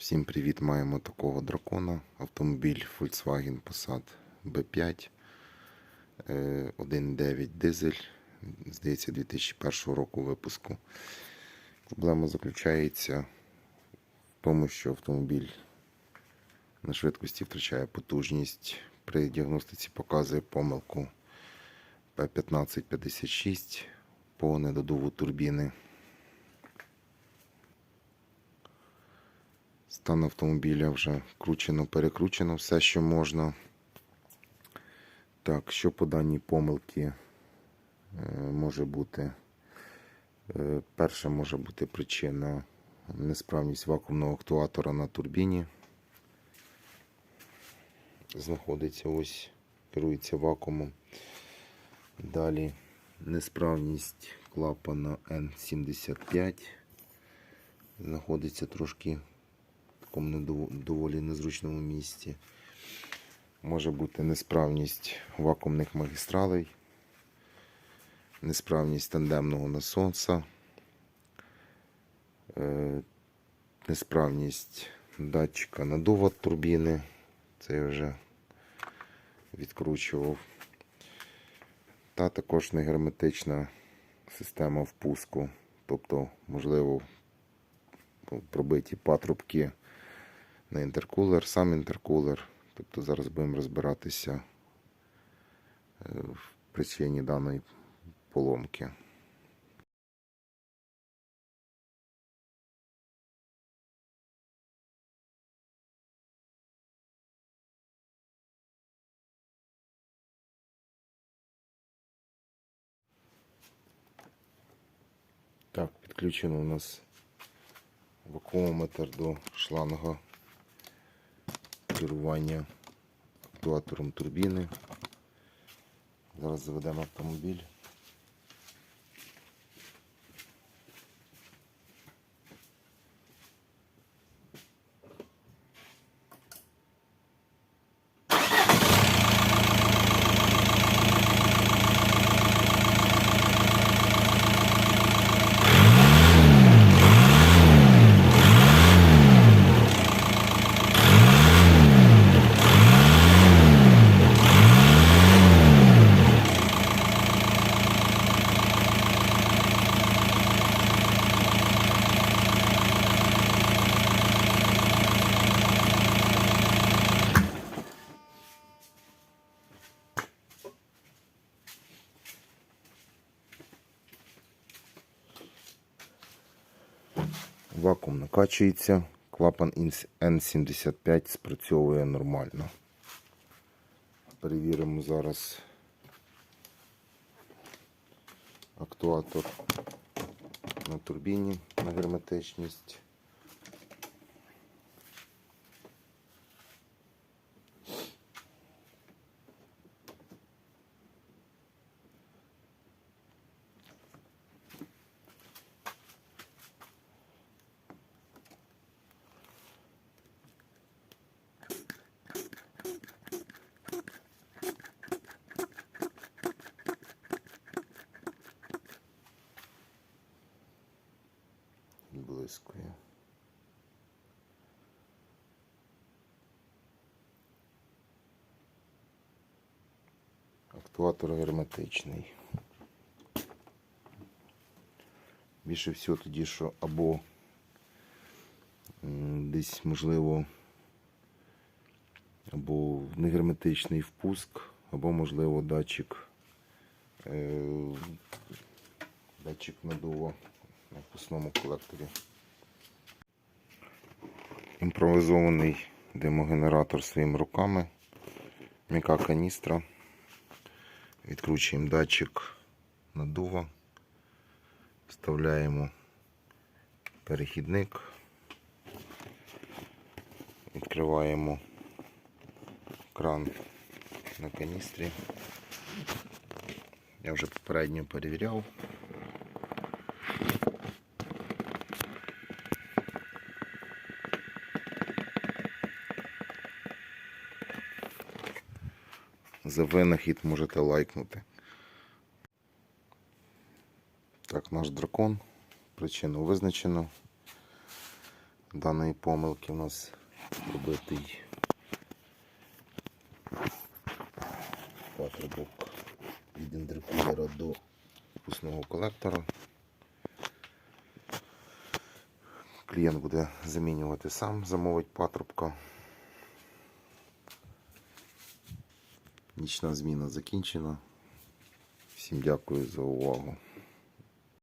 Всім привіт! Маємо такого дракона. Автомобіль Volkswagen Passat B5. е, 1.9 дизель. Здається, 2001 року випуску. Проблема заключається в тому, що автомобіль на швидкості втрачає потужність. При діагностиці показує помилку P1556 по недодуву турбіни. Стан автомобіля вже кручено, перекручено все, що можна. Так, що по даній помилки е, може бути? Е, Перша може бути причина несправність вакуумного актуатора на турбіні. Знаходиться ось, керується вакуумом. Далі несправність клапана N75. Знаходиться трошки такому доволі незручному місці. Може бути несправність вакуумних магістралей, несправність тандемного насоса, е, несправність датчика надува турбіни. Це я вже відкручував. Та також негерметична система впуску. Тобто, можливо, пробиті патрубки на інтеркулер, сам інтеркулер. Тобто зараз будемо розбиратися е, в причині даної поломки. Так, підключено у нас вакуометр до шланга керування актуатором турбіни. Зараз заведемо автомобіль. Вакуум накачується, клапан N75 спрацьовує нормально. Перевіримо зараз актуатор на турбіні на герметичність. Блискує. Актуатор герметичний. Більше всього тоді, що або десь можливо або негерметичний впуск, або можливо датчик е, датчик надува на впускному колекторі. Імпровізований димогенератор своїми руками. М'яка каністра. Відкручуємо датчик надува. Вставляємо перехідник. Відкриваємо кран на каністрі. Я вже попередньо перевіряв. За винахід можете лайкнути. Так, наш дракон. Причину визначено. даної помилки у нас пробитий патрубок від інтеркулера до впускного колектора. Клієнт буде замінювати сам, замовить патрубка. Нічна зміна закінчена. Всім дякую за увагу.